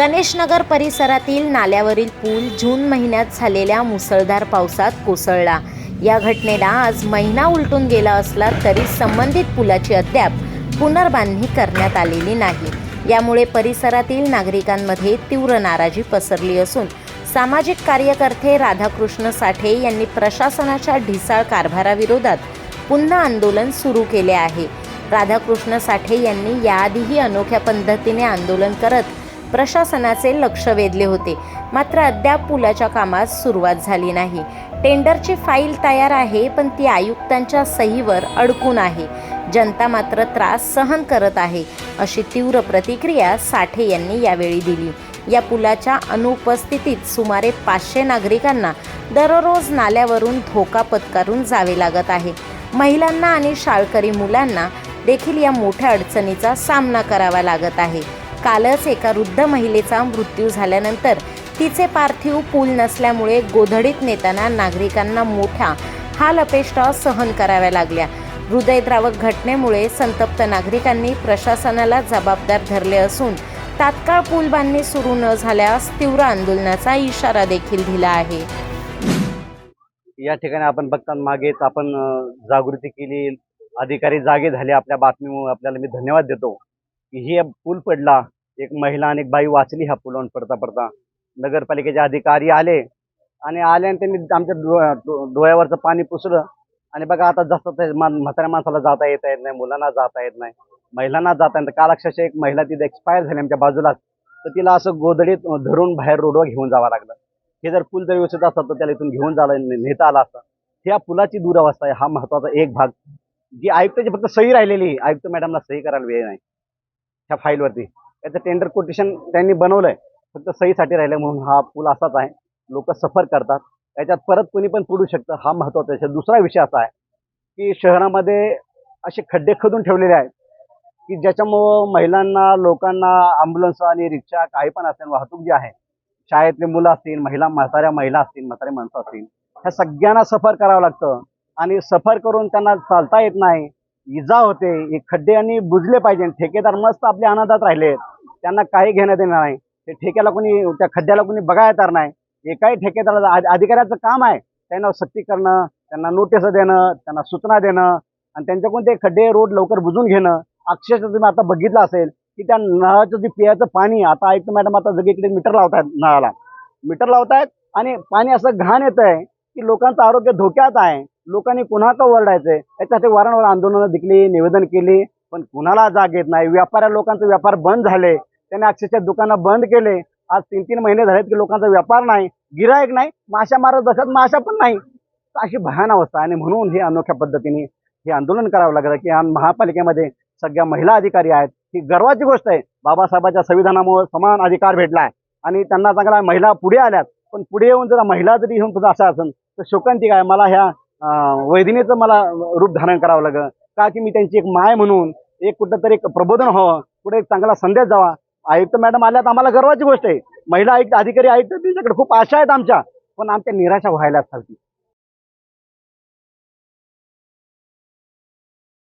गणेशनगर परिसरातील नाल्यावरील पूल जून महिन्यात झालेल्या मुसळधार पावसात कोसळला. या घटनेला आज महिना उलटून गेला असला तरी संबंधित पुलाची अद्याप पुनर्बांधणी करण्यात आलेली नाही. यामुळे परिसरातील नागरिकांमध्ये तीव्र नाराजी पसरली असून सामाजिक कार्यकर्ते राधाकृष्ण साठे यांनी प्रशासनाच्या ढिसाळ कारभाराविरोधात पुन्हा आंदोलन सुरू केले आहे. राधाकृष्ण साठे यांनी याआधीही अनोख्या पद्धतीने आंदोलन करत प्रशासनाचे लक्ष वेधले होते. मात्र अद्याप पुलाच्या कामास सुरुवात झाली नाही. टेंडरची फाईल तयार आहे पण ती आयुक्तांच्या सहीवर अडकून आहे. जनता मात्र त्रास सहन करत आहे अशी तीव्र प्रतिक्रिया साठे यांनी यावेळी दिली. या पुलाच्या अनुपस्थितीत सुमारे पाचशे नागरिकांना दररोज नाल्यावरून धोका पत्करून जावे लागत आहे. महिलांना आणि शाळकरी मुलांना देखील या मोठ्या अडचणीचा सामना करावा लागत आहे. कालच एका वृद्ध महिलेचा मृत्यू झाल्यानंतर तिचे पार्थिव पूल नसल्यामुळे गोधडीत नेताना नागरिकांना मोठ्या हाल अपेष्टा सहन कराव्या लागल्या. हृदयद्रावक घटनेमुळे संतप्त नागरिकांनी प्रशासनाला जबाबदार धरले असून तात्काळ पूल बांधणी सुरू न झाल्यास तीव्र आंदोलनाचा इशारा देखील दिला आहे. या ठिकाणी आपण बघता मागेच आपण जागृती केली. अधिकारी जागे झाले आपल्या बातमीमुळे. आपल्याला मी धन्यवाद देतो. ही पूल पडला एक महिला आणि एक बाई वाचली ह्या पुलावर पडता पडता. नगरपालिकेचे अधिकारी आले आणि आले आणि त्यांनी आमच्या डोळ्या- डो- डोळ्यावरचं पाणी पुसलं. आणि बघा आता जसं ते म्हाताऱ्या माणसाला जाता येता येत नाही मुलांना जाता येत नाही महिलांना जाता येत काल अक्षरशः एक महिला तिथे एक्सपायर झाली आमच्या बाजूलाच. तर तिला असं गोदडीत धरून बाहेर रोडवर घेऊन जावं लागलं. हे जर पूल जर व्यवस्थित असतं तर त्याला इथून घेऊन जायला नेता आला असता. ह्या पुलाची दुरावस्था आहे हा महत्त्वाचा एक भाग. जी आयुक्ताची फक्त सही राहिलेली आयुक्त मॅडमला सही करायला वेळ नाही. ह्या फाईलवरती त्याचं टेंडर कोटेशन त्यांनी बनवलंय. फक्त सहीसाठी राहिलं म्हणून हा पूल असाच आहे. लोक सफर करतात. याच्यात परत कोणी पण पडू शकतं. हा महत्त्वाचा विषय. दुसरा विषय असा आहे की शहरामध्ये असे खड्डे खदून ठेवलेले आहेत की ज्याच्यामुळं महिलांना लोकांना ॲम्ब्युलन्स आणि रिक्षा काही पण असेल वाहतूक जी आहे शाळेतले मुलं असतील महिला म्हाताऱ्या महिला असतील म्हातारे माणसं असतील ह्या सगळ्यांना सफर करावं लागतं. आणि सफर करून त्यांना चालता येत नाही. इजा होते हे खड्डे आणि बुजले पाहिजे. ठेकेदार मस्त आपल्या अनादात राहिले. त्यांना काही घेणं देणार नाही. ते ठेक्याला कोणी त्या खड्ड्याला कोणी बघा येणार नाही. एकाही ठेकेदाराला अधिकाऱ्याचं काम आहे. त्यांना सक्ती करणं त्यांना नोटीस देणं त्यांना सूचना देणं आणि त्यांच्याकडून ते खड्डे रोड लवकर बुजून घेणं. अक्षरशः तुम्ही आता बघितलं असेल की त्या नळाचं जे पियाचं पाणी आता ऐकतो मॅडम आता जगीकडे मीटर लावतायत नळाला. मीटर लावतायत आणि पाणी असं घाण येत आहे की लोकांचं आरोग्य धोक्यात आहे. लोकांनी पुन्हा का ओरडायचंय? याच्यासाठी वारंवार आंदोलनं दिली निवेदन केली पण कुणाला जाग येत नाही? व्यापाऱ्या लोकांचे व्यापार बंद झाले. त्यांनी अक्षरशः दुकानं बंद केले. आज तीन तीन महिने झालेत की लोकांचा व्यापार नाही. गिरायक नाही. माशा मारत बसत माशा पण नाही. तर अशी भयान अवस्था आहे. आणि म्हणून हे अनोख्या पद्धतीने हे आंदोलन करावं लागलं की या महापालिकेमध्ये सगळ्या महिला अधिकारी आहेत. ही गर्वाची गोष्ट आहे. बाबासाहेबांच्या संविधानामुळे समान अधिकार भेटला आहे आणि त्यांना चांगला महिला पुढे आल्यात. पण पुढे येऊन जर महिला जरी येऊन तुझं असं असेल तर शोकांती काय? मला ह्या वैदिनीचं मला रूप धारण करावं लागलं. का की मी त्यांची एक माय म्हणून एक कुठंतरी एक प्रबोधन व्हावं पुढे एक चांगला संदेश जावा आयुक्त मॅडम आल्यात आम्हाला गर्वाची गोष्ट आहे. महिला आयुक्त अधिकारी आयुक्त त्यांच्याकडे खूप आशा आहेत आमच्या पण आमच्या निराशा व्हायला सारखी